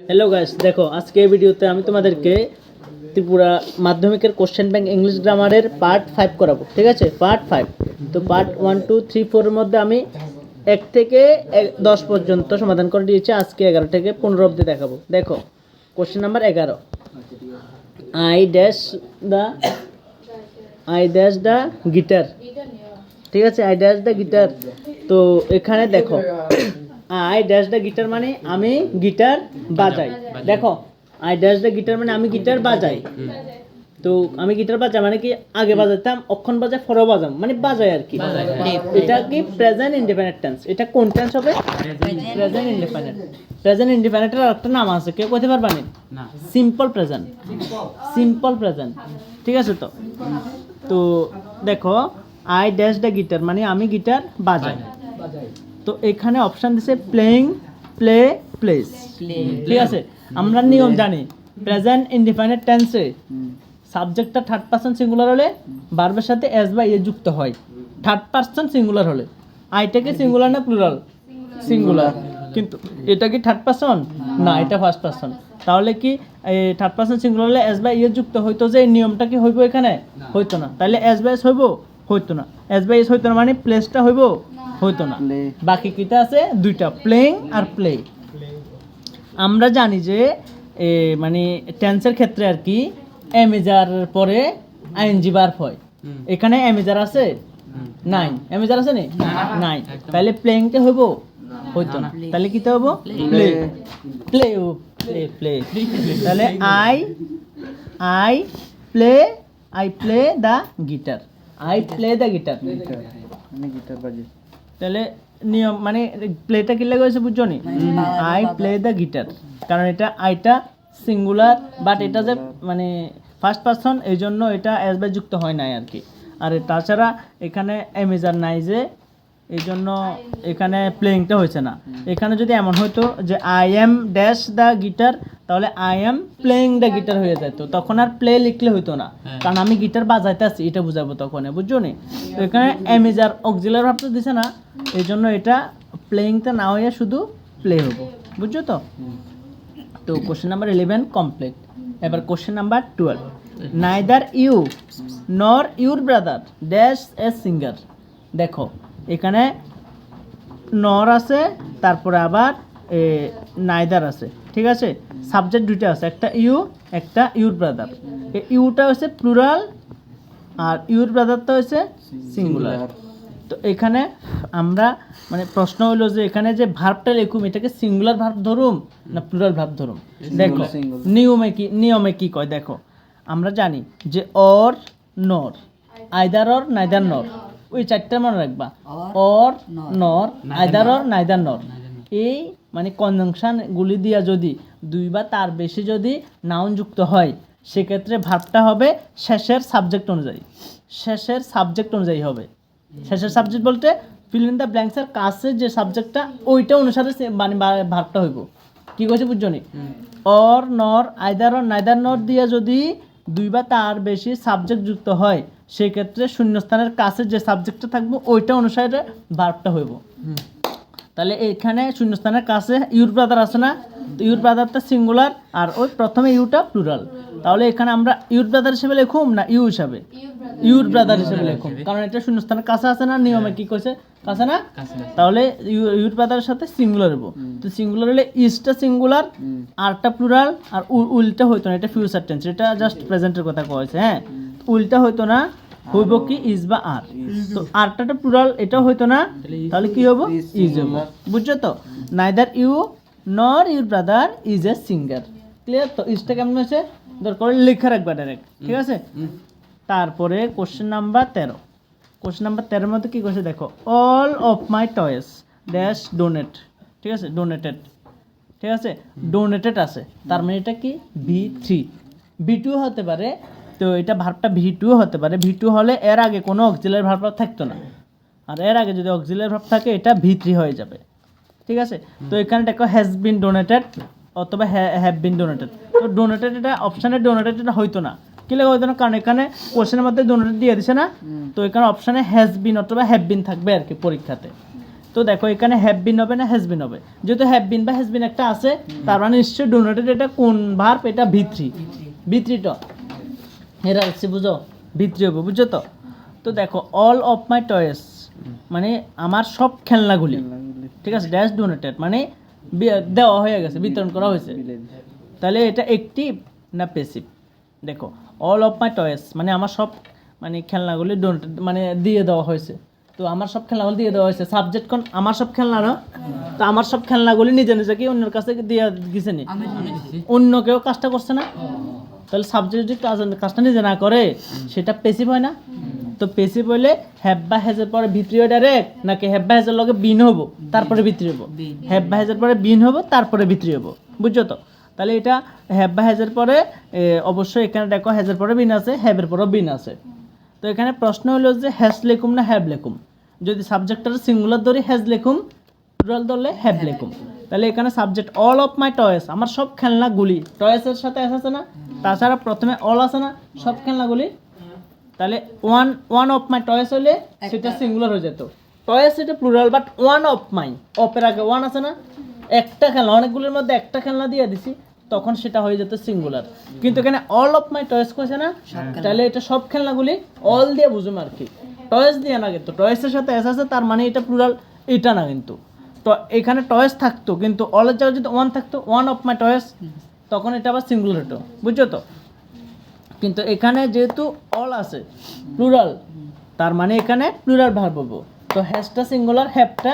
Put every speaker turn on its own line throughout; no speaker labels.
Hello guys দেখো, আজকে এই ভিডিওতে আমি তোমাদেরকে ত্রিপুরা মাধ্যমিকের কোশ্চেন ব্যাংক ইংলিশ গ্রামারের পার্ট ফাইভ করাবো, ঠিক আছে? পার্ট ফাইভ তো পার্ট ওয়ান টু থ্রি ফোরের মধ্যে আমি এক থেকে দশ পর্যন্ত সমাধান করে দিয়েছি। আজকে এগারো থেকে পনেরো অব্দি দেখাবো। দেখো কোশ্চেন নাম্বার এগারো। I dash the I dash the guitar ঠিক আছে? আই ড্যাশ দ্য গিটার তো এখানে দেখো আই ড্যাশ দ্য গিটার মানে আমি গিটার বাজাই। দেখো আই ড্যাশ দ্য গিটার মানে আমি গিটার বাজাই। তো আমি গিটার বাজাই মানে কি আগে বাজাতাম অক্ষণ বাজাই ফরো বাজাম মানে বাজাই আর কি। এটা কি প্রেজেন্ট ইন্ডিপেন্ডেন্ট টেন্স এটা কোন টেন্স হবে? প্রেজেন্ট ইন্ডিপেন্ডেন্ট প্রেজেন্ট ইন্ডিপেন্ডেন্টের একটা নাম আছে কেউ কইতে পারবা না? সিম্পল প্রেজেন্ট সিম্পল প্রেজেন্ট ঠিক আছে তো? তো দেখো আই ড্যাশ দ্য গিটার মানে আমি গিটার বাজাই। তো এখানে অপশন দিছে প্লেইং প্লে প্লেস ঠিক আছে? আমরা নিয়ম জানি। প্রেজেন্ট ইনডিফাইনেট টেন্সে সাবজেক্টটা থার্ড পার্সন সিঙ্গুলার হলে বার্বের সাথে এস বা এ যুক্ত হয়। থার্ড পার্সন সিঙ্গুলার হলে। আইটাকে সিঙ্গুলার না প্লুরাল সিঙ্গুলার কিন্তু এটা কি থার্ড পার্সন না এটা ফার্স্ট পার্সন তাহলে কি থার্ড পার্সন সিঙ্গুলার হলে এস বা ইয়ে যুক্ত হইতো যে এই নিয়মটা কি হইব এখানে? হইতো না। তাহলে এস বাই এস হইব? হইতো না। এস বাই এস হইতো না মানে প্লেসটা হইব? হইতো না। বাকি কিটা আছে? দুইটা। প্লেইং আর প্লে আমরা জানি যে মানে টেন্সের ক্ষেত্রে আর কি এমেজার পরে আইএনজি বার হয়। এখানে এমেজার আছে? নাই এমেজার আছে নি? নাই তাহলে প্লেইংটা হইব? হইতো না। তাহলে কিটা হইব? প্লে প্লে প্লে প্লে তাহলে I I play I play the guitar I play the guitar
আমি গিটার বাজি
তাহলে নিয়ম মানে প্লেটা কি লাগা হয়েছে বুঝছ নি? আই প্লে দ্য গিটার কারণ এটা আইটা সিঙ্গুলার বাট এটা যে মানে ফার্স্ট পারসন এই জন্য এটা এস বাই যুক্ত হয় নাই আর কি। আর তাছাড়া এখানে এমেজার নাই যে এই জন্য এখানে প্লেইংটা হয়েছে না। এখানে যদি এমন হতো যে I am dash the guitar তাহলে I am playing the guitar হয়ে যেত। তখন আর প্লে লিখলে হইতো না। কারণ আমি গিটার বাজাইতে আছি এটা বুঝাবো তখন। বুঝছ নি? তো এখানে এমেজার অক্সিলার ভাবতে দিছে না এই জন্য এটা প্লেইংটা না হয়ে শুধু প্লে হব বুঝছ তো? তো কোশ্চেন নাম্বার ইলেভেন কমপ্লিট এবার question number twelve neither you nor your brother dash a singer দেখো এখানে নর আছে তারপরে আবার নাইদার আছে। ঠিক আছে? সাবজেক্ট দুইটা আছে একটা ইউ একটা ইউর ব্রাদার। ইউটা হচ্ছে প্লুরাল আর ইউর ব্রাদারটা হচ্ছে সিঙ্গুলার তো এখানে আমরা মানে প্রশ্ন হলো যে এখানে যে ভার্বটা লিখুম এটাকে সিঙ্গুলার ভার্ব ধরুম না প্লুরাল ভার্ব ধরুম? দেখো নিয়মে কি নিয়মে কি কয়? দেখো আমরা জানি যে or nor either or neither নর ওই চারটা মনে রাখবা। Or nor either or neither নর এই মানে কনজাংশন গুলি দিয়া যদি দুই বা তার বেশি যদি নাউন যুক্ত হয় সেক্ষেত্রে ভাবটা হবে শেষের সাবজেক্ট অনুযায়ী। শেষের সাবজেক্ট অনুযায়ী হবে। শেষের সাবজেক্ট বলতে ফিল ইন দ্য ব্ল্যাঙ্কসের কাছে যে সাবজেক্টটা ওইটা অনুসারে সে- মানে ভাবটা হইব। কি কইছে বুঝছ নি or nor either or neither nor দিয়ে যদি দুই বা তার বেশি সাবজেক্ট যুক্ত হয় সেক্ষেত্রে শূন্যস্থানের কাছে যে সাবজেক্টটা থাকবে ওইটা অনুসারে ভার্বটা হইব। তাহলে এখানে শূন্যস্থানের কাছে ইউর ব্রাদার আছে না? তো ইউর ব্রাদারটা সিঙ্গুলার আর ওই প্রথমে ইউটা প্লুরাল। তাহলে এখানে আমরা ইউর ব্রাদার হিসেবে লিখুম না ইউ হিসাবে? ইউর ব্রাদার হিসেবে লিখুম। কারণ এটা শূন্যস্থানের কাছে আছে না নিয়মে কি কইছে? কাছে না? তাহলে ইউ- ইউর ব্রাদারের সাথে সিঙ্গুলার হব তো সিঙ্গুলার হলে ইজটা সিঙ্গুলার আরটা প্লুরাল আর উল্টা হইতো না। এটা ফিউচার টেন্স এটা জাস্ট প্রেজেন্টের কথা কয়েছে হ্যাঁ? উল্টা হইতো না হইব কি ইজ বা আর তো আরটা প্লুরাল এটাও হইতো না। তাহলে কি হব ইজ হব বুঝছ তো? Neither you nor your brother is a singer clear তো ইজটা কেমন হয়েছে? দরকার লেখা রাখবা ডাইরেক্ট ঠিক আছে? তারপরে কোশ্চেন নাম্বার তেরো। কোশ্চেন নাম্বার তেরোর মধ্যে কী করছে দেখো? All of my toys dash donate ঠিক আছে? ডোনেটেড ঠিক আছে? ডোনেটেড আছে। তার মানে এটা কি? ভি থ্রি ভি টু হতে পারে তো এটা ভার্বটা ভি টু হতে পারে। ভি টু হলে এর আগে কোনো অক্সিলারি ভার্ব থাকতো না। আর এর আগে যদি অক্সিলারি ভার্ব থাকে এটা ভি থ্রি হয়ে যাবে। ঠিক আছে? তো এখানে দেখো হ্যাজ বিন ডোনেটেড অথবা হ্যাভ বিন ডোনেটেড তো ডোনেটেড এটা অপশানে ডোনেটেড এটা হইতো না। কি লাগে হইতো না? কারণ এখানে কোশ্চেনের মধ্যে ডোনেটেড দিয়ে দিছে না। তো এখানে অপশানে হ্যাজ বিন অথবা হ্যাভ বিন থাকবে আর কি পরীক্ষাতে। তো দেখো এখানে হ্যাভ বিন হবে না হ্যাজ বিন হবে। যেহেতু হ্যাভ বিন বা হ্যাজ বিন একটা আছে তার মানে নিশ্চয়ই ডোনেটেড এটা কোন ভার্ব এটা ভি থ্রি ভিত্রি ভিত্রিটা এরা হচ্ছে বুঝো ভিত্রি হবে বুঝছ তো? তো দেখো অল অফ মাই টয়েস মানে আমার সব খেলনাগুলি ঠিক আছে ড্যাশ ডোনেটেড মানে দেওয়া হয়ে গেছে বিতরণ করা হয়েছে। তাহলে এটা অ্যাক্টিভ না পেসিভ দেখো অল অফ মাই টয়েস মানে আমার সব মানে খেলনাগুলি ডোনেটেড মানে দিয়ে দেওয়া হয়েছে। তো আমার সব খেলনাগুলি দিয়ে দেওয়া হয়েছে। সাবজেক্ট কোন? আমার সব খেলনা না? তো আমার সব খেলনাগুলি নিজে নিজে কি অন্যের কাছে দিয়ে দিছে নি? অন্য কেউ কাজটা করছে না? তাহলে সাবজেক্ট যদি কাজ- কাজটা নিজে না করে সেটা পেসিভ হয় না। তো পেসিভ হইলে হ্যাব বা হেজের পরে ভিতরি হয় ডাইরেক্ট নাকি হ্যাব বা হেজের লগে বিন হব তারপরে ভিতরি হব। হ্যাব বা হেজের পরে বিন হব তারপরে ভিতরি হব। বুঝছ তো? তাহলে এটা হ্যাব বা হেজের পরে অবশ্যই এখানে দেখো হেজের পরে বিন আছে হ্যাবের পরেও বিন আছে। তো এখানে প্রশ্ন হলো যে হ্যাজ লেখুম না হ্যাব লেখুম? যদি সাবজেক্টটা সিঙ্গুলার ধরি হ্যাজ লেকুম প্লুরাল ধরলে হ্যাভ লেকুম তাহলে এখানে subject all of my toys আমার সব খেলনাগুলি টয়েসের সাথে এস আছে না? তাছাড়া প্রথমে অল আছে না? সব খেলনাগুলি তাহলে one one of my toys হলে সেটা সিঙ্গুলার হয়ে যেত। টয়েস এটা plural but one of my অপের আগে ওয়ান আছে না? একটা খেলনা অনেকগুলোর মধ্যে একটা খেলনা দিয়ে দিছি তখন সেটা হয়ে যেত সিঙ্গুলার কিন্তু এখানে অল অফ মাই টয়েস কইছে না? তাহলে এটা সব খেলনাগুলি অল দিয়ে বুঝুম আর কি। টয়েস দিয়ে না কিন্তু টয়েসের সাথে এস আছে তার মানে এটা প্লুরাল এটা না কিন্তু। তো এখানে টয়েস থাকতো কিন্তু অলের জায়গায় যদি ওয়ান থাকতো ওয়ান অফ মাই টয়েস তখন এটা আবার সিঙ্গুলার হতো বুঝছ তো? কিন্তু এখানে যেহেতু অল আছে প্লুরাল তার মানে এখানে প্লুরাল ভার্ব হব। তো হ্যাশটা সিঙ্গুলার হ্যাপটা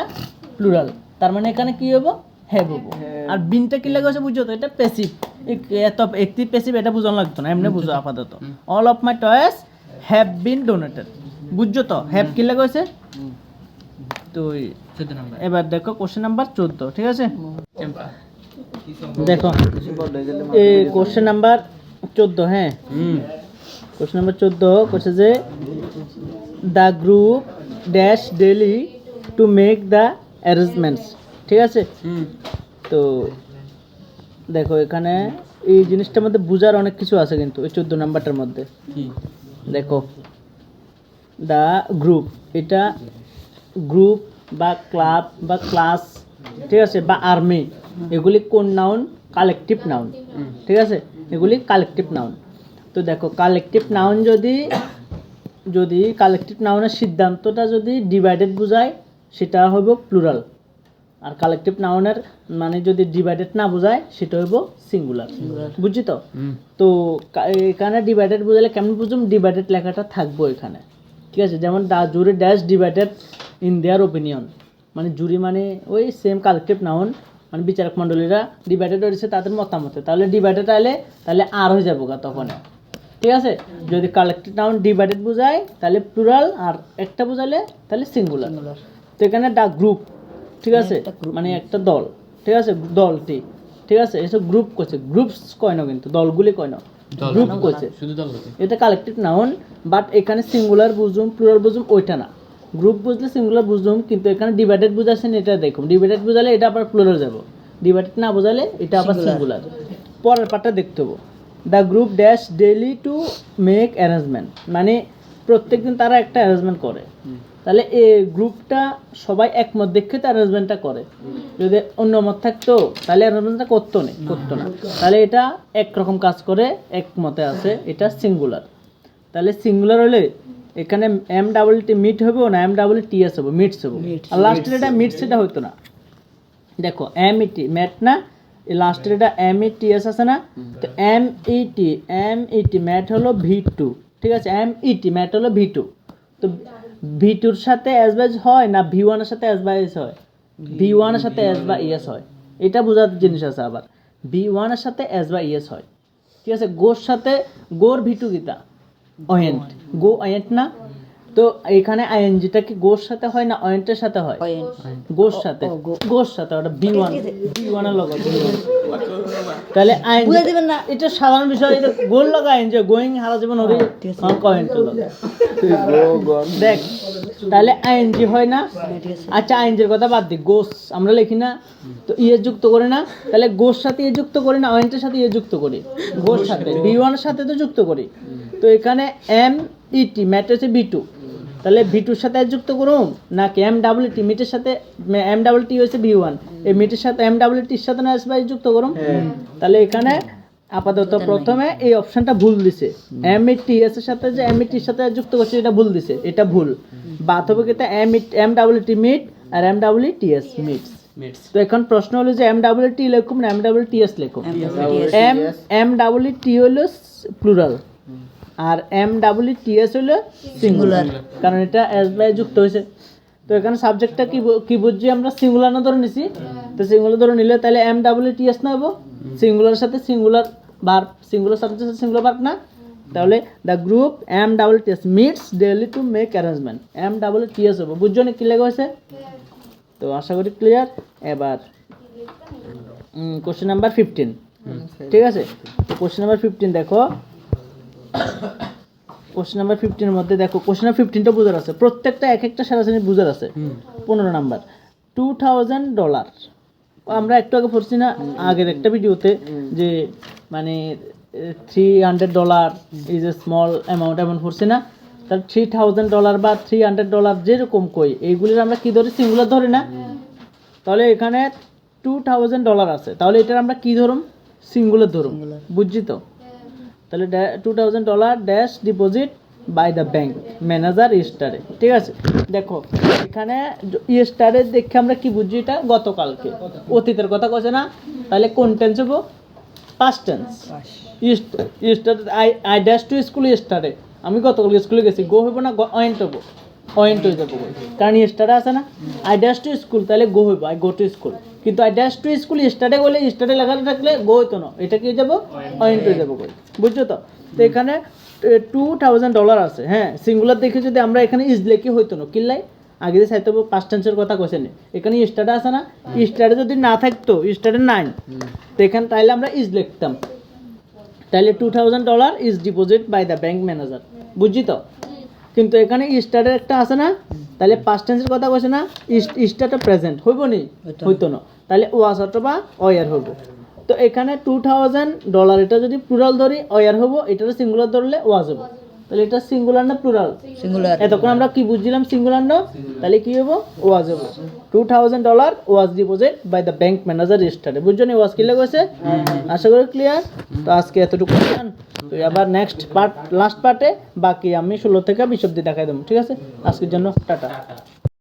প্লুরাল তার মানে এখানে কি হব? হ্যাভ হব। আর বিনটা কি লাগে হচ্ছে বুঝছ তো? এটা প্যাসিভ এত একটি প্যাসিভ এটা বুঝানো লাগতো না এমনি বুঝো আপাতত। All of my toys have been donated বুঝছ তো? হ্যাভ কি লাগে হয়েছে তো এবার দেখো কোশ্চেন নাম্বার চোদ্দ ঠিক আছে? দেখো এই কোশ্চেন নাম্বার চোদ্দ হ্যাঁ? কোশ্চেন নাম্বার চোদ্দ কোশ্চেন যে the group dash daily to make the arrangements ঠিক আছে? তো দেখো এখানে এই জিনিসটার মধ্যে বোঝার অনেক কিছু আছে কিন্তু এই চোদ্দ নাম্বারটার মধ্যে। দেখো দ্য গ্রুপ এটা গ্রুপ বা ক্লাব বা ক্লাস ঠিক আছে বা আর্মি এগুলি কোন নাউন কালেকটিভ নাউন ঠিক আছে? এগুলি কালেকটিভ নাউন তো দেখো কালেকটিভ নাউন যদি যদি কালেকটিভ নাউনের সিদ্ধান্তটা যদি ডিভাইডেড বোঝায় সেটা হইব প্লুরাল আর কালেকটিভ নাউনের মানে যদি ডিভাইডেড না বোঝায় সেটা হইব সিঙ্গুলার বুঝছি তো? তো এখানে ডিভাইডেড বোঝালে কেমন বুঝুম? ডিভাইডেড লেখাটা থাকব এখানে। ঠিক আছে? যেমন the jury dash divided in their opinion মানে জুরি মানে ওই সেম কালেকটিভ নাউন মানে বিচারক মণ্ডলীরা ডিভাইডেড হয়েছে তাদের মতামতে। তাহলে ডিভাইডেড আইলে তাহলে আর হয়ে যাব গা তখন। ঠিক আছে? যদি কালেকটিভ নাউন ডিভাইডেড বোঝায় তাহলে প্লুরাল আর একটা বোঝালে তাহলে সিঙ্গুলার তো এখানে দা গ্রুপ ঠিক আছে? মানে একটা দল ঠিক আছে? দলটি ঠিক আছে? এসব গ্রুপ করছে। গ্রুপস কয় না কিন্তু? দলগুলি কয় না গ্রুপ করছে। এটা কালেকটিভ নাউন বাট এখানে সিঙ্গুলার বুঝুম প্লুরাল বুঝুম ওইটা না। গ্রুপ বুঝলে সিঙ্গুলার বুঝলাম কিন্তু এখানে ডিভাইডেড বুঝাচ্ছেন এটা দেখুন। ডিভাইডেড বুঝালে এটা আবার প্লুরাল যাব। ডিভাইডেড না বোঝালে এটা আবার সিঙ্গুলার পরের পার্টটা দেখতে হব। The group dash daily to make arrangement মানে প্রত্যেকদিন তারা একটা অ্যারেঞ্জমেন্ট করে। তাহলে এ গ্রুপটা সবাই একমত দেখে তো অ্যারেঞ্জমেন্টটা করে। যদি অন্য মত থাকতো তাহলে অ্যারেঞ্জমেন্টটা করতো না করতো না। তাহলে এটা একরকম কাজ করে একমতে আছে এটা সিঙ্গুলার তাহলে সিঙ্গুলার হলে এখানে এম ডাবল টি মিট হবে না এম ডাবল টি এস হবে মিটস হবে। আর লাস্টের এটা মিট এটা হতো না। দেখো এম ই টি ম্যাট না এই লাস্টের এটা এম ই টি এস আছে না তো M E T M E T met হলো ভি টু ঠিক আছে? এম ই টি ম্যাট হলো ভি টু তো ভি টুর সাথে এস বাইজ হয় না ভি ওয়ানের সাথে এস বাইজ হয়? ভি ওয়ানের সাথে এস বা ইএস হয়। এটা বোঝার জিনিস আছে আবার। ভি ওয়ানের সাথে এস বা ইএস হয়। ঠিক আছে? গোর সাথে গোর ভি টু গীতা অয়েন্ট। গো অয়েন্ট না? তো এখানে আইএনজিটা কি গোর সাথে হয় না অয়েন্টের সাথে হয়? গোর সাথে। গোর সাথে ওটা বি ওয়ান বি ওয়ানের লগত তাহলে আইন এটা সাধারণ বিষয় এটা গোল লাগা আইন যে গোয়িং হারা জীবন ওরে কয়েন্ট দেখ তাহলে আইএনজি হয় না? আচ্ছা আইনজির কথা বাদ দি গোস আমরা লিখি না। তো ইয়ে যুক্ত করি না। তাহলে গোর সাথে ইয়ে যুক্ত করি না অয়েন্টের সাথে ইয়ে যুক্ত করি। গোর সাথে বি ওয়ানের সাথে তো যুক্ত করি। তো এখানে এম ইটি ম্যাট হচ্ছে বি টু তাহলে ভি টুর সাথে যুক্ত করুম নাকি এম ডাবল টি মিটের সাথে এম ডাবল টি হয়েছে ভি ওয়ান এই মিটের সাথে এম ডাবল টির সাথে না এস বাই যুক্ত করুম তাহলে এখানে আপাতত প্রথমে এই অপশনটা ভুল দিছে। এম ই টি এস এর সাথে যে এম ই টির সাথে যুক্ত করছে এটা ভুল দিছে। এটা ভুল। বাদ হবে কি M M double T meet আর M double T S meets তো এখন প্রশ্ন হলো যে এম ডাবল টি লিখুম না এম ডাবল টি এস লিখুম? এম এম ডাবল টি হলো প্লুরাল আর এম ডাবল টি এস হলো সিঙ্গুলার কারণ এটা এস বাই যুক্ত হয়েছে। তো এখানে সাবজেক্টটা কি কি বুঝছি? আমরা সিঙ্গুলার না ধরে নিছি। তো সিঙ্গুলার ধরে নিলে তাহলে এম ডাবল টি এস না হব সিঙ্গুলার সাথে সিঙ্গুলার বার সিঙ্গুলার সাবজেক্টের সাথে সিঙ্গুলার বার না। তাহলে the group M double T S meets daily to make arrangement M double T S হব। বুঝছ না কি লেগে হয়েছে? তো আশা করি ক্লিয়ার এবার কোশ্চেন নাম্বার ফিফটিন ঠিক আছে? তো কোশ্চেন নাম্বার ফিফটিন দেখো। কোশ্চেন নাম্বার ফিফটিনের মধ্যে দেখো কোশ্চেন নাম্বার ফিফটিনটা বুঝার আছে। প্রত্যেকটা এক একটা সারা শ্রেণি বুঝার আছে। পনেরো নাম্বার। টু থাউজেন্ড ডলার আমরা একটু আগে পড়ছি না আগের একটা ভিডিওতে যে মানে three hundred dollar is a small amount এমন পড়ছি না। তার থ্রি থাউজেন্ড ডলার বা থ্রি হান্ড্রেড ডলার যেরকম কই এইগুলির আমরা কি ধরি? সিঙ্গুলার ধরি না। তাহলে এখানে টু থাউজেন্ড ডলার আছে। তাহলে এটার আমরা কি ধরুম? সিঙ্গুলার ধরুম। বুঝছি তো? তাহলে two thousand dollar dash deposit by the bank manager স্টারে ঠিক আছে? দেখো, এখানে স্টারে দেখে আমরা কি বুঝি এটা? গতকালকে। অতীতের কথা কছে না? তাহলে কোন টেন্স হব? Past tense star I I dash to school স্টারে আমি গতকাল স্কুলে গেছি। গো হইব না? অয়েন্ট হব। অয়েন্ট হয়ে যাব কারণ স্টারে আছে না আই ড্যাশ টু স্কুল তাহলে গো হইব আই গো টু স্কুল কিন্তু আই ড্যাশ টু স্কুল স্টারে গেলে স্টারে লেখা থাকলে গো হইতো না এটা কি হয়ে যাব? অয়েন্ট হয়ে যাব বুঝছ তো? তো এখানে টু থাউজেন্ড ডলার আছে হ্যাঁ? সিঙ্গুলার দেখে যদি আমরা এখানে ইজ লেখি হইতো না কিল্লাই? আগে যে সাইতে পাঁচ টেন্সের কথা কইছে নি। এখানে স্টারে আছে না স্টারে যদি না থাকতো স্টারে নাইন তো এখানে তাইলে আমরা ইজ লিখতাম। তাহলে two thousand dollar is deposit by the bank manager বুঝছি তো? কিন্তু এখানে স্টারের একটা আছে না? তাহলে পাস্ট টেন্সের কথা কইছে না? স্টারটা প্রেজেন্ট হইব নি? হইতো না। তাহলে ওয়াস অথবা অয়ার হইব। তো এখানে টু থাউজেন্ড ডলার এটা যদি প্লুরাল ধরি অয়ার হব এটা সিঙ্গুলার ধরলে ওয়াজ হব তাহলে এটা সিঙ্গুলার না প্লুরাল
সিঙ্গুলার
এতক্ষণ আমরা কি বুঝছিলাম সিঙ্গুলার না? তাহলে কি হব ওয়াজ হব two thousand dollar was deposit by the bank manager রেজিস্টারে বুঝছ নি ওয়াজ কি লেগেছে আশা করি ক্লিয়ার তো আজকে এতটুকু? তো আবার নেক্সট পার্ট লাস্ট পার্টে বাকি আমি ষোলো থেকে বিশ অব্দি দেখাই দেবো ঠিক আছে? আজকের জন্য টাটা।